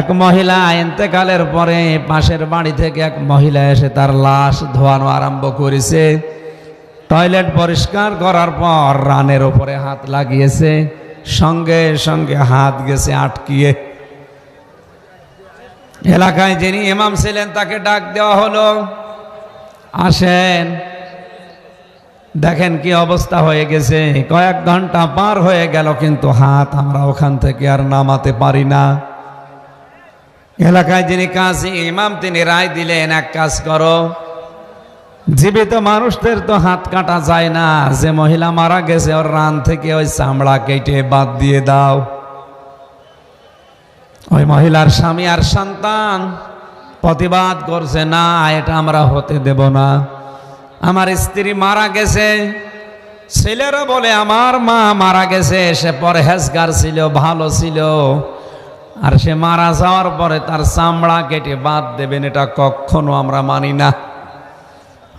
এক মহিলা এতেকালের পরে পাশের বাড়ি থেকে এক মহিলা এসে তার লাশ ধোয়ানো আরম্ভ করেছে। টয়লেট পরিষ্কার করার পর রানের ওপরে হাত লাগিয়েছে, সঙ্গে সঙ্গে হাত গেছে আটকিয়ে। এলাকায় যিনি ইমাম ছিলেন তাকে ডাক দেওয়া হলো, আসেন। দেখেন কি অবস্থা হয়ে গেছে। কয়েক ঘণ্টা পার হয়ে গেল, কিন্তু হাত আমরা ওখান থেকে আর নামাতে পারি না। এলাকায় যিনি কাজী ইমাম, তিনি রায় দিলেন, এক কাজ করো। জীবিত মানুষদের তো হাত কাটা যায় না। যে মহিলা মারা গেছে, ওর রান থেকে ওই চামড়া কেটে বাদ দিয়ে দাও। ওই মহিলার স্বামী আর সন্তান প্রতিবাদ করছে, না, এটা আমরা হতে দেব না। আমার স্ত্রী মারা গেছে। ছেলেরা বলে, আমার মা মারা গেছে, সে পরহেজগার ছিল, ভালো ছিল। আর সে মারা যাওয়ার পরে তার চামড়া কেটে বাদ দেবেন, এটা কখনো আমরা মানি না।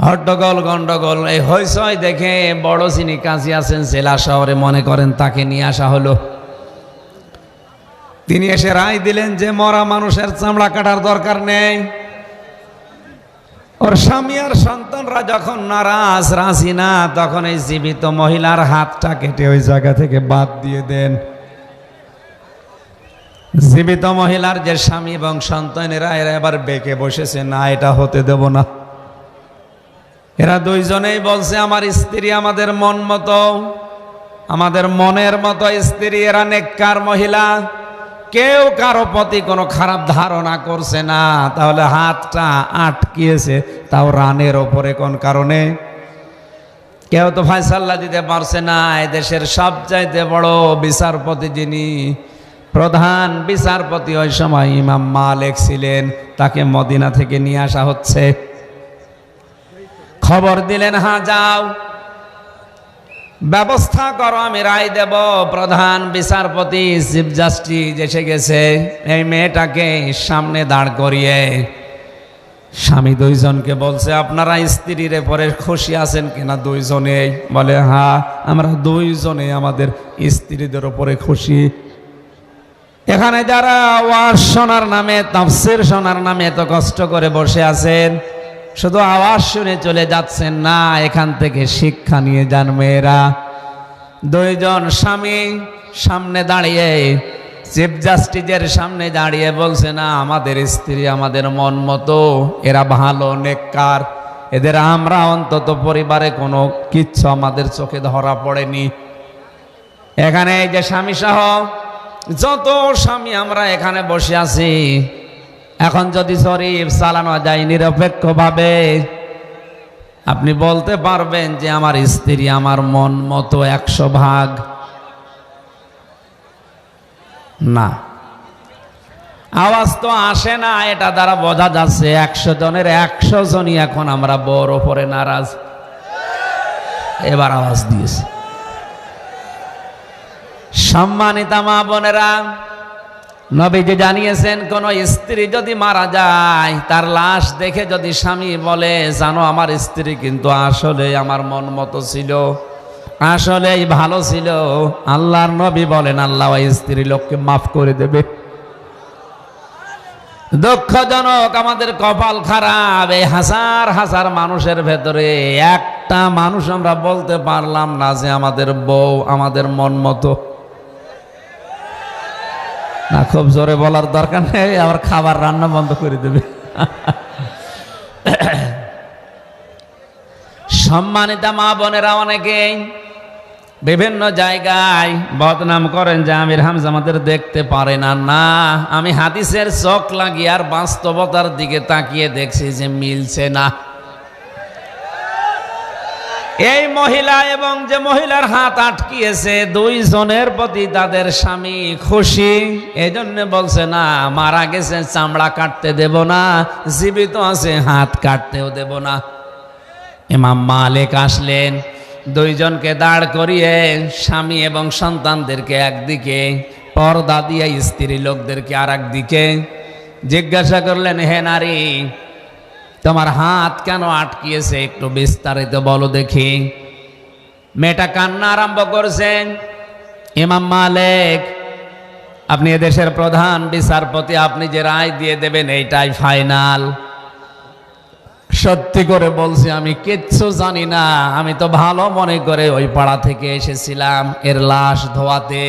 হট্টগোল, গন্ডগোল, এই হইসই দেখে বড় চিনি কাজী আছেন জেলা শহরে মনে করেন তাকে নিয়ে আসা হলো। তিনি এসে রায় দিলেন যে মরা মানুষের চামড়া কাটার দরকার নেই। ওর স্বামী আর সন্তানরা যখন নারাজ, রাজি না, তখন এই জীবিত মহিলার হাতটা কেটে ওই জায়গা থেকে বাদ দিয়ে দেন। জীবিত মহিলার যে স্বামী এবং সন্তানেরা এরা এবার বেঁকে বসেছে। না, এটা হতে দেব না। এরা দুইজনেই বলছে, আমার স্ত্রী আমাদের মন মতো, আমাদের মনের মতো স্ত্রী, এরা নেককার মহিলা। কেউ কারও প্রতি কোনো খারাপ ধারণা করছে না। তাহলে হাতটা আটকিয়েছে, তাও রানের ওপরে কোন কারণে? কেউ তো ফাইসাল্লা দিতে পারছে না। দেশের সবচাইতে বড় বিচারপতি যিনি প্রধান বিচারপতি ওই সময় ইমাম মালেক ছিলেন, তাকে মদিনা থেকে নিয়ে আসা হচ্ছে। খবর দিলেন হ্যাঁ যাও। ব্যবস্থা করো, আমি রায় দেব। প্রধান বিচারপতি চিফ জাস্টিস এসে গেছে। এই মেয়েটাকে সামনে দাঁড় করিয়ে। স্বামী দুইজনকে বলছে, আপনারা স্ত্রীর পরে খুশি আছেন কিনা দুইজনে বলে হ্যাঁ আমরা দুইজনে আমাদের স্ত্রীদের ওপরে খুশি। এখানে যারা আওয়াজ শোনার নামে, তাফসির শোনার নামে এত কষ্ট করে বসে আছেন, শুধু আওয়াজ শুনে চলে যাচ্ছেন না, এখান থেকে শিক্ষা নিয়ে যান মেয়েরা। দুইজন স্বামী সামনে দাঁড়িয়ে, চিফ জাস্টিসের সামনে দাঁড়িয়ে বলছে, না, আমাদের স্ত্রী আমাদের মন মতো, এরা ভালো, নেককার। এদের আমরা অন্তত পরিবারে কোনো কিচ্ছু আমাদের চোখে ধরা পড়েনি। এখানে এই যে স্বামী সহ যত স্বামী আমরা এখানে বসে আছি, এখন যদি শরীফ চালানো যায় নিরপেক্ষভাবে, আপনি বলতে পারবেন যে আমার স্ত্রী আমার মন মতো একশো ভাগ। না। আওয়াজ তো আসে না, এটা দ্বারা বোঝা যাচ্ছে একশো জনের একশো জনই এখন আমরা বড় ওপরে নারাজ। এবার আওয়াজ দিয়েছে। সম্মানিতা মা বোনেরা, নবীজি জানিয়েছেন, কোন স্ত্রী যদি মারা যায়, তার লাশ দেখে যদি স্বামী বলে, জানো, আমার স্ত্রী কিন্তু আসলে আমার মন মতো ছিল, আসলেই ভালো ছিল, আল্লাহর নবী বলেন, আল্লাহ ওই স্ত্রী লোককে মাফ করে দেবে। দুঃখজনক, আমাদের কপাল খারাপ, এই হাজার হাজার মানুষের ভেতরে একটা মানুষ আমরা বলতে পারলাম না যে আমাদের বউ আমাদের মন মতো। না, খুব জোরে বলার দরকার নেই, আবার খাবার রান্না বন্ধ করে দেবে। সম্মানিতা মা বোনেরা অনেকেই বিভিন্ন জায়গায় বদনাম করেন যে আমির হামজা আমাদের দেখতে পারে না। না, আমি হাদিসের চোখ লাগিয়ে আর বাস্তবতার দিকে তাকিয়ে দেখছি যে মিলছে না। এই মহিলা এবং যে মহিলার হাত আটকিয়েছে, দুইজনের প্রতি তাদের স্বামী খুশি। এই জন্য বলছে, না, মারা গেছে, চামড়া কাটতে দেব না, জীবিত আছে, হাত কাটতেও দেব না। ইমাম মালিক আসলেন, দুইজনকে দাঁড় করিয়ে স্বামী এবং সন্তানদেরকে একদিকে, পর্দা দিয়ে স্ত্রী লোকদেরকে আর একদিকে জিজ্ঞাসা করলেন, হে নারী তোমার হাত কেন আটকিয়েছে একটু বিস্তারিত বলো দেখি। মেয়েটা কান্না আরম্ভ করছেন ইমাম মালিক, আপনি এদেশের প্রধান বিচারপতি, আপনি যে রায় দিয়ে দেবেন এইটাই ফাইনাল। সত্যি করে বলছি, আমি কিচ্ছু জানি না। আমি তো ভালো মনে করে ওই পাড়া থেকে এসেছিলাম, এর লাশ ধোয়াতে।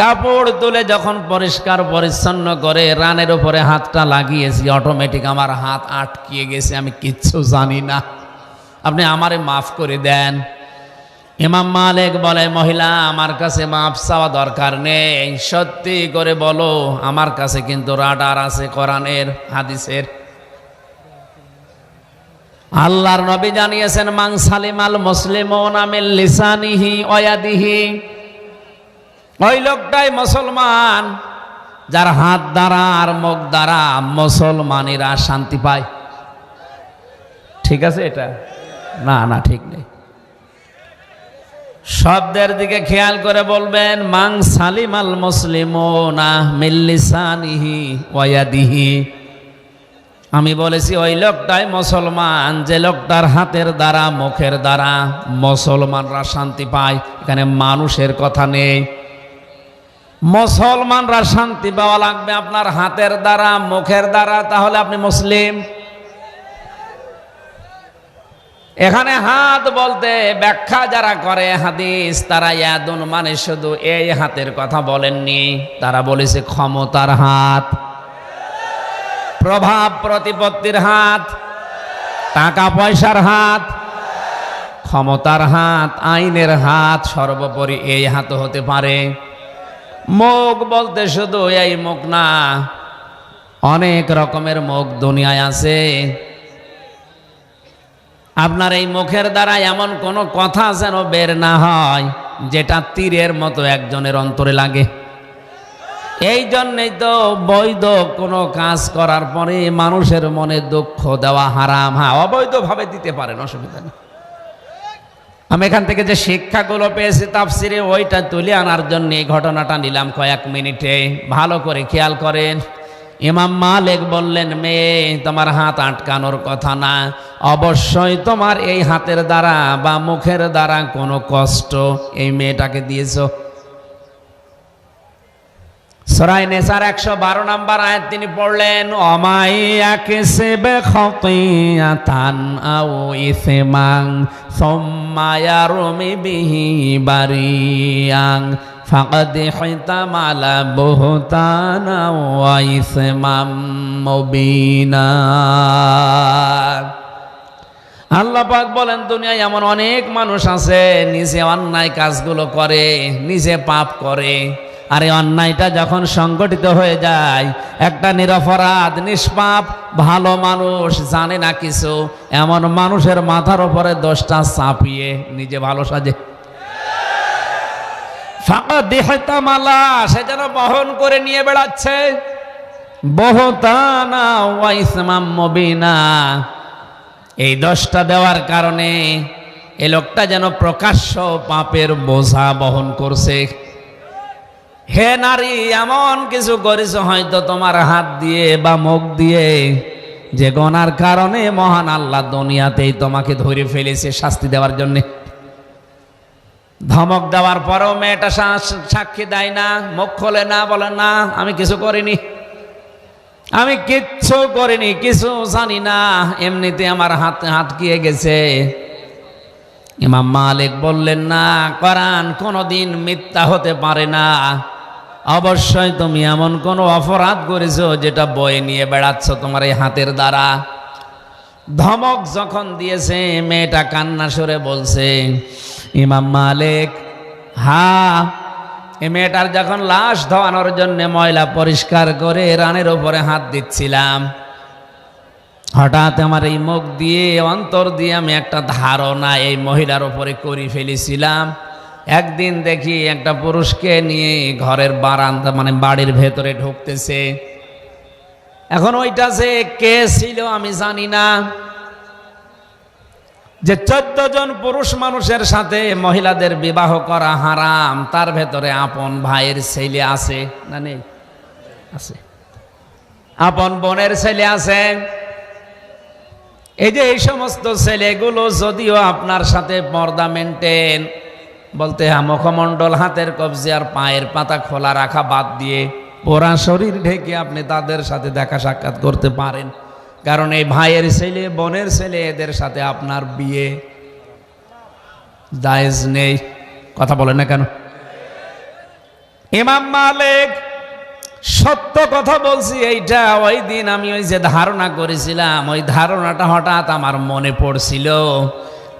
কাপড় তুলে যখন পরিষ্কার পরিচ্ছন্ন করে রানের উপরে হাতটা লাগিয়েছি অটোমেটিক আমার হাত আটকিয়ে গেছে, আমি কিচ্ছু জানি না। আপনি আমারে মাফ করে দেন। ইমাম মালিক বলে, মহিলা, আমার কাছে মাফ চাওয়া দরকার নেই। সত্যি করে বলো, আমার কাছে কিন্তু রাডার আছে কোরআনের, হাদিসের। আল্লাহর নবী জানিয়েছেন মাং সালিমাল মুসলিম নামিল লিসানিহি ওয়াদিহি ওই লোকটাই মুসলমান, যার হাত দ্বারা আর মুখ দ্বারা মুসলমানেরা শান্তি পায়। ঠিক আছে এটা? না না, ঠিক নেই। শব্দের দিকে খেয়াল করে বলবেন মাং সালিমাল মুসলিম না মিল্লিসানিহি আমি বলেছি, ওই লোকটাই মুসলমান, যে লোকটার হাতের দ্বারা, মুখের দ্বারা মুসলমানরা শান্তি পায়। এখানে মানুষের কথা নেই। মুসলমানরা শান্তি পাওয়া লাগবে আপনার হাতের দ্বারা, মুখের দ্বারা, তাহলে আপনি মুসলিম। এখানে হাত বলতে ব্যাখ্যা যারা করে, হাদিস, তারা ইয়াদুন মানে শুধু এই হাতের কথা বলেননি, তারা বলেছে ক্ষমতার হাত, প্রভাব প্রতিপত্তির হাত, টাকা পয়সার হাত, ক্ষমতার হাত, আইনের হাত সর্বোপরি এই হাত হতে পারে। মুখ বলতে শুধু এই মুখ না, অনেক রকমের মুখ দুনিয়ায় আছে। আপনার এই মুখের দ্বারা এমন কোনো কথা যেন বের না হয়, যেটা তীরের মতো একজনের অন্তরে লাগে। এই জন্যই তো বৈধ কোনো কাজ করার পরে মানুষের মনে দুঃখ দেওয়া হারাম। হ্যাঁ অবৈধভাবে দিতে পারেন, অসুবিধা নেই। আমি এখান থেকে যে শিক্ষাগুলো পেয়েছি তাফসিরে, ওইটা তুলে আনার জন্য এই ঘটনাটা নিলাম কয়েক মিনিটে। ভালো করে খেয়াল করেন। ইমাম মালিক বললেন, মেয়ে, তোমার হাত আটকানোর কথা না। অবশ্যই তোমার এই হাতের দ্বারা বা মুখের দ্বারা কোনো কষ্ট এই মেয়েটাকে দিয়েছ। সরাই নেসার একশো বারো নাম্বার আয়াত তিনি পড়লেন অমাইয়াকে সেবে খতিয়াতান আও ইসেমাং সোম্মায়ারমি বিহি বারিয়াং ফাকাদে হইতামালা বহুতানা ওয়াইসেমাম মবিনা। আল্লাহ পাক বলেন, দুনিয়ায় এমন অনেক মানুষ আছে, নিজে অন্যায় কাজগুলো করে, নিজে পাপ করে আর অন্যায়টা যখন সংগঠিত হয়ে যায়, একটা নিরপরাধ, নিষ্পাপ, ভালো মানুষ জানে না কিছু, এমন মানুষের মাথার উপরে দোষটা চাপিয়ে নিজে ভালো সাজে। মালা, সে যেন বহন করে নিয়ে বেড়াচ্ছে। বহুতানা ওয়াইসমাম মবিনা। এই দশটা দেওয়ার কারণে এ লোকটা যেন প্রকাশ্য পাপের বোঝা বহন করছে। হে নারী, এমন কিছু করেছ হয়তো তোমার হাত দিয়ে বা মুখ দিয়ে। যে গনার কারণে মহান আল্লাহ দুনিয়াতেই তোমাকে ধরে ফেলেছে শাস্তি দেওয়ার জন্য। ধমক দেওয়ার পরেও মেয়েটা সাক্ষী দেয় না, মুখ খোলে না, বলে, না, আমি কিছু করিনি। আমি কিচ্ছু করিনি, কিছু জানি না। এমনিতে আমার হাত হাতকিয়ে গেছে। ইমাম মালিক বললেন, না, কোরআন কোনোদিন মিথ্যা হতে পারে না। অবশ্যই তুমি এমন কোনো অপরাধ করেছ যেটা বয়ে নিয়ে বেড়াচ্ছ তোমার এই হাতের দ্বারা? ধমক যখন দিয়েছে, মেয়েটা কান্না সরে বলছে, ইমাম মালিক হা এ মেয়েটার যখন লাশ ধোয়ানোর জন্য ময়লা পরিষ্কার করে রানের ওপরে হাত দিচ্ছিলাম, হঠাৎ আমার এই মুখ দিয়ে, অন্তর দিয়ে আমি একটা ধারণা এই মহিলার ওপরে করে ফেলেছিলাম। একদিন দেখি একটা পুরুষকে নিয়ে ঘরের বারান্দা মানে বাড়ির ভেতরে ঢুকতেছে। এখন ওইটা যে কে ছিল আমি জানি না। যে চোদ্দ জন পুরুষ মানুষের সাথে মহিলাদের বিবাহ করা হারাম, তার ভেতরে আপন ভাইয়ের ছেলে আছে না নেই? আছে। আপন বোনের ছেলে আছে। এই যে এই সমস্ত ছেলেগুলো যদিও আপনার সাথে পর্দা মেনটেন বলতে হ্যাঁ মুখমণ্ডল, হাতের কবজি আর পায়ের পাতা খোলা রাখা বাদ দিয়ে পোড়া শরীর ঢেকে আপনি তাদের সাথে দেখা সাক্ষাৎ করতে পারেন। কারণ এই ভাইয়ের ছেলে, বোনের ছেলে, এদের সাথে আপনার বিয়ে দায়েজ নেই। কথা বলেন না কেন? ইমাম মালিক, সত্য কথা বলছি এইটা। ওই দিন আমি ওই যে ধারণা করেছিলাম, ওই ধারণাটা হঠাৎ আমার মনে পড়ছিল।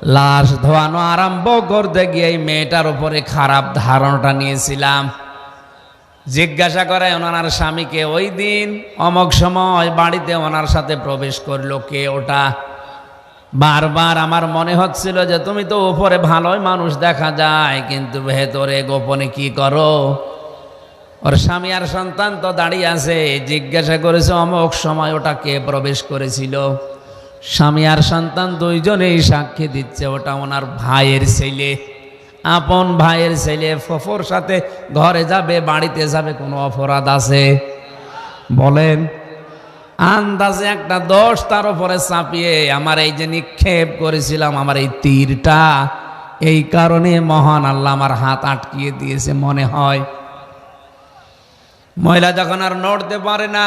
লাশ ধোয়ানো আরম্ভ করতে গিয়ে এই মেয়েটার উপরে খারাপ ধারণাটা নিয়েছিলাম। জিজ্ঞাসা করে ওনার স্বামীকে, ওই দিন অমক সময় বাড়িতে ওনার সাথে প্রবেশ করল কে ওটা? বারবার আমার মনে হচ্ছিল যে, তুমি তো উপরে ভালোই মানুষ দেখা যায়, কিন্তু ভেতরে গোপনে কি করো? ওর স্বামী আর সন্তান তো দাঁড়িয়ে আছে। জিজ্ঞাসা করেছে, অমুক সময় ওটা কে প্রবেশ করেছিল? স্বামী আর সন্তান দুইজনেই সাক্ষী দিচ্ছে, ওটা ওনার ভাইয়ের ছেলে। আপন ভাইয়ের ছেলে ফফর সাথে ঘরে যাবে, বাড়িতে যাবে, কোনো অপরাধ আছে? বলেন, আন্দাজে একটা দোষ তার উপরে চাপিয়ে আমার এই যে নিক্ষেপ করেছিলাম, আমার এই তীরটা, এই কারণে মহান আল্লাহ আমার হাত আটকিয়ে দিয়েছে, মনে হয়। মহিলা যখন আর নড়তে পারে না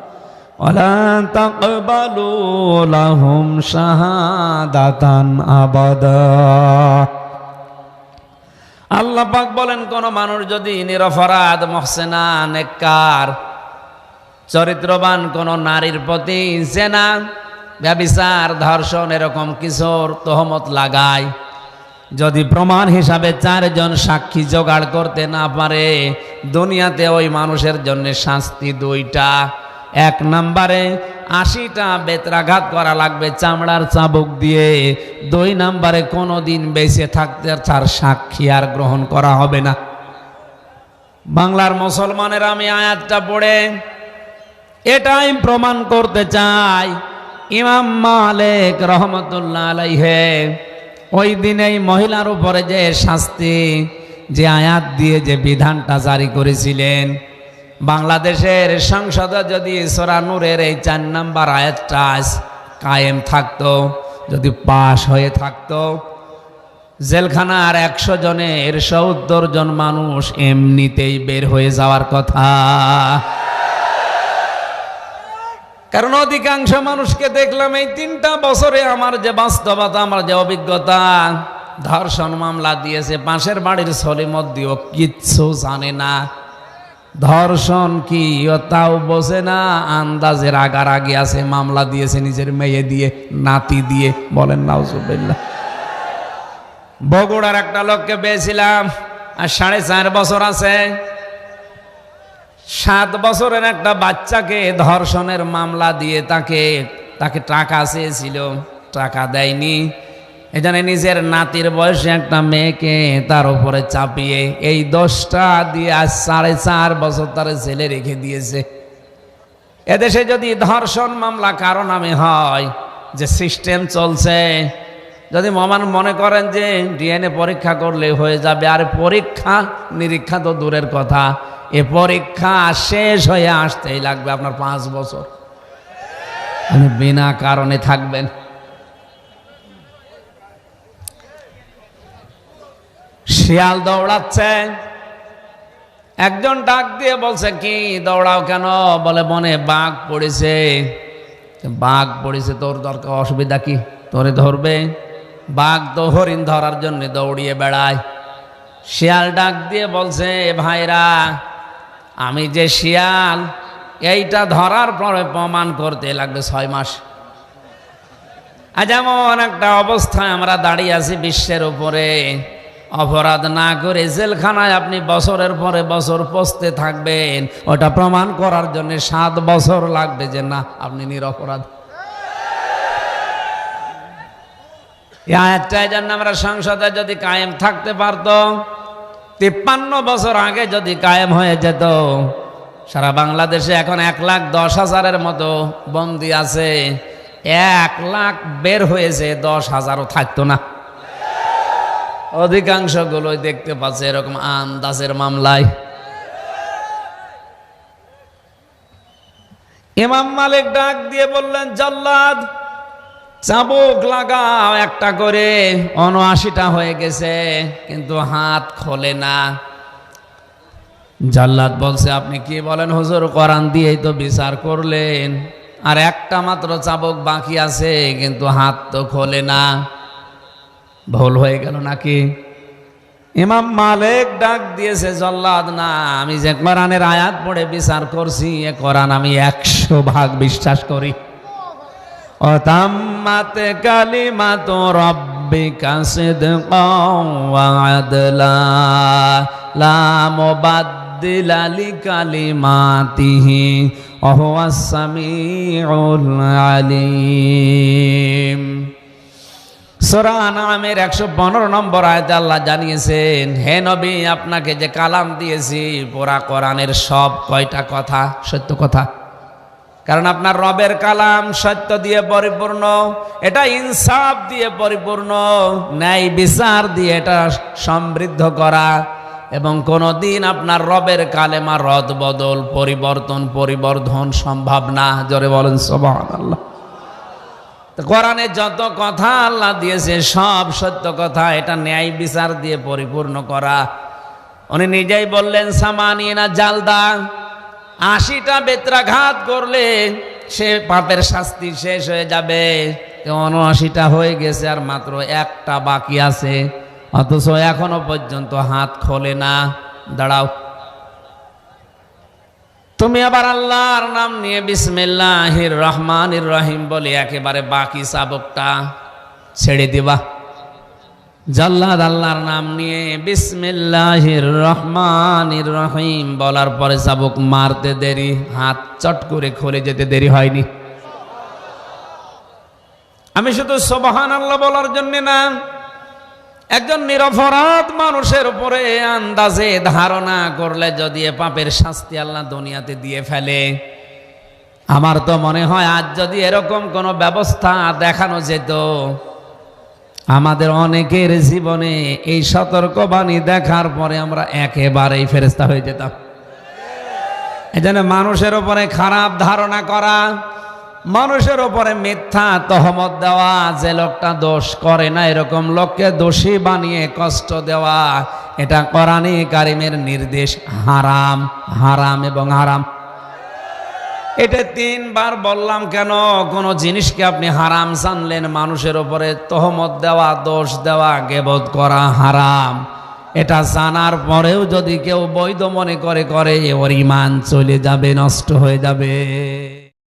ولا تقبلوا لهم شهادة أبدا আল্লাহ পাক বলেন কোন মানুষ যদি নিরপরাধ মহসেনা নেককার চরিত্রবান কোন নারীর প্রতি জেনা ব্যবিচার ধর্ষণ এরকম কিশোর তহমত লাগায় যদি প্রমাণ হিসাবে চারজন সাক্ষী জোগাড় করতে না পারে দুনিয়াতে ওই মানুষের জন্য শাস্তি দুইটা এক নম্বরে আশিটা বেত্রাঘাত করা লাগবে চামড়ার চাবুক দিয়ে। দুই নম্বরে কোনো দিন বেঁচে থাকতে তার সাক্ষী আর গ্রহণ করা হবে না। বাংলার মুসলমানের আমি আয়াতটা পড়ে, এটাই প্রমাণ করতে চাই, ইমাম মালিক রহমতুল্লাহ আলাইহে, ওই দিনেই মহিলার উপরে যে শাস্তি, যে আয়াত দিয়ে যে বিধানটা জারি করেছিলেন বাংলাদেশের সংসদে যদি সোরানুরের এই চার নাম্বার আয়াতটা কায়েম থাকতো, যদি পাশ হয়ে থাকতো, জেলখানার একশো জনের সত্তর জন মানুষ এমনিতেই বের হয়ে যাওয়ার কথা। কারণ অধিকাংশ মানুষকে দেখলাম এই তিনটা বছরে আমার যে বাস্তবতা, আমার যে অভিজ্ঞতা, ধর্ষণ মামলা দিয়েছে, পাশের বাড়ির সলিমদ্দিও কিচ্ছু জানে না। ধর্ষণ কি? তাও বোঝে না আন্দাজের আগার আগে আছে, মামলা দিয়েছে নিজের মেয়ে দিয়ে, নাতি দিয়ে, বলেন নাউজুবিল্লাহ। বগুড়ার একটা লোককে পেয়েছিলাম, আর সাড়ে চার বছর আছে। সাত বছরের একটা বাচ্চাকে ধর্ষণের মামলা দিয়ে তাকে তাকে টাকা চেয়েছিল, টাকা দেয়নি। এখানে নিজের নাতির বয়সে একটা মেয়েকে তার উপরে চাপিয়ে এই দশটা দিয়ে আজ সাড়ে চার বছর তার ছেলে রেখে দিয়েছে। এদেশে যদি ধর্ষণ মামলা কারও নামে হয়, যে সিস্টেম চলছে, যদি মমান মনে করেন যে ডিএনএ পরীক্ষা করলে হয়ে যাবে, আর পরীক্ষা নিরীক্ষা তো দূরের কথা, এ পরীক্ষা শেষ হয়ে আসতেই লাগবে আপনার পাঁচ বছর। আপনি বিনা কারণে থাকবেন। শিয়াল দৌড়াচ্ছে। একজন ডাক দিয়ে বলছে, কি, দৌড়াও কেন? বলে, মনে বাঘ পড়েছে। বাঘ পড়েছে, তোর দরকার অসুবিধা কি? তোরে ধরবে? বাঘ তো হরিণ ধরার জন্য দৌড়িয়ে বেড়ায়। শিয়াল ডাক দিয়ে বলছে, ভাইরা, আমি যে শিয়াল, এইটা ধরার পরে প্রমাণ করতে লাগবে ছয় মাস। আজ এমন একটা অবস্থায় আমরা দাঁড়িয়ে আছি বিশ্বের উপরে। অপরাধ না করে জেলখানায় আপনি বছরের পরে বছর পচতে থাকবেন। ওটা প্রমাণ করার জন্য সাত বছর লাগবে যে না, আপনি নিরপরাধ। এই আয়াতটা এই জন্য আমরা সংসদে যদি কায়েম থাকতে পারতো, তিপ্পান্ন বছর আগে যদি কায়েম হয়ে যেত, সারা বাংলাদেশে এখন এক লাখ দশ হাজারের মতো বন্দি আছে। এক লাখ বের হয়েছে, দশ হাজারও থাকতো না। অধিকাংশগুলোই দেখতে পাচ্ছে এরকম আন্দাজের মামলায়। ইমাম মালিক ডাক দিয়ে বললেন, জল্লাদ, চাবুক লাগাও একটা করে উনআশিটা হয়ে গেছে, কিন্তু হাত খোলে না। জাল্লাদ বলছে, আপনি কি বলেন হুজুর, কোরআন দিয়েই তো বিচার করলেন। আর একটা মাত্র চাবুক বাকি আছে, কিন্তু হাত তো খোলে না। ভুল হয়ে গেল নাকি? ইমাম মালিক ডাক দিয়েছে, জল্লাদ, না, আমি যে কোরআনের আয়াত পড়ে বিচার করছি, এ কোরআন আমি একশো ভাগ বিশ্বাস করি। অতাম্মাত কালিমাত রব্বিকা সিদকাও ওয়া আদলা, লা মুবাদ্দিলা লিকালিমাতিহি ওয়া হুয়াস সামিউল আলিম। সূরা আনামের একশো পনেরো নম্বর আয়তে আল্লাহ জানিয়েছেন, হে নবী, আপনাকে যে কালাম দিয়েছি, পোরা কোরআনের সব কয়টা কথা? সত্য কথা। কারণ আপনার রবের কালাম সত্য দিয়ে পরিপূর্ণ, এটা ইনসাফ দিয়ে পরিপূর্ণ, ন্যায় বিচার দিয়ে এটা সমৃদ্ধ করা এবং কোনো দিন আপনার রবের কালেমা রদ বদল, পরিবর্তন, পরিবর্ধন সম্ভব না। জোরে বলেন সবান আল্লাহ কোরআনে যত কথা আল্লাহ দিয়েছে, সব সত্য কথা, এটা ন্যায় বিচার দিয়ে পরিপূর্ণ করা। উনি নিজেই বললেন, সামানিনা জালদা, আশিটা বেত্রাঘাত করলে সে পাপের শাস্তি শেষ হয়ে যাবে। উনআশিটা হয়ে গেছে আর মাত্র একটা বাকি আছে, অথচ এখনও পর্যন্ত হাত খোলে না। দাঁড়াও তুমি আবার আল্লাহর নাম নিয়ে বিসমিল্লাহির রহমানির রহিম বলে একেবারে বাকি চাবকটা ছেড়ে দিবা। জাল্লাদ আল্লাহর নাম নিয়ে বিসমিল্লাহির রহমানির রহিম বলার পরে চাবুক মারতে দেরি, হাত চট করে খুলে যেতে দেরি হয়নি। আমি শুধু সোবাহান আল্লাহ বলার জন্য না একজন নিরপরাধ মানুষের উপরে আন্দাজে ধারণা করলে যদি এ পাপের শাস্তি আল্লাহ দুনিয়াতে দিয়ে ফেলে। আমার তো মনে হয় আজ যদি এরকম কোনো ব্যবস্থা দেখানো যেত, আমাদের অনেকের জীবনে এই সতর্কবাণী দেখার পরে আমরা একেবারেই ফেরেস্তা হয়ে যেতাম। এজন্য মানুষের উপরে খারাপ ধারণা করা মানুষের উপরে মিথ্যা তহমত দেওয়া, যে লোকটা দোষ করে না, এরকম লোককে দোষী বানিয়ে কষ্ট দেওয়া, এটা কোরআনে কারিমের নির্দেশ। হারাম হারাম এবং হারাম। এটা তিনবার বললাম কেন? কোন জিনিসকে আপনি হারাম জানলেন, মানুষের উপরে তহমত দেওয়া, দোষ দেওয়া, গেবত করা হারাম। এটা জানার পরেও যদি কেউ বৈধ মনে করে করে ওর ইমান চলে যাবে, নষ্ট হয়ে যাবে।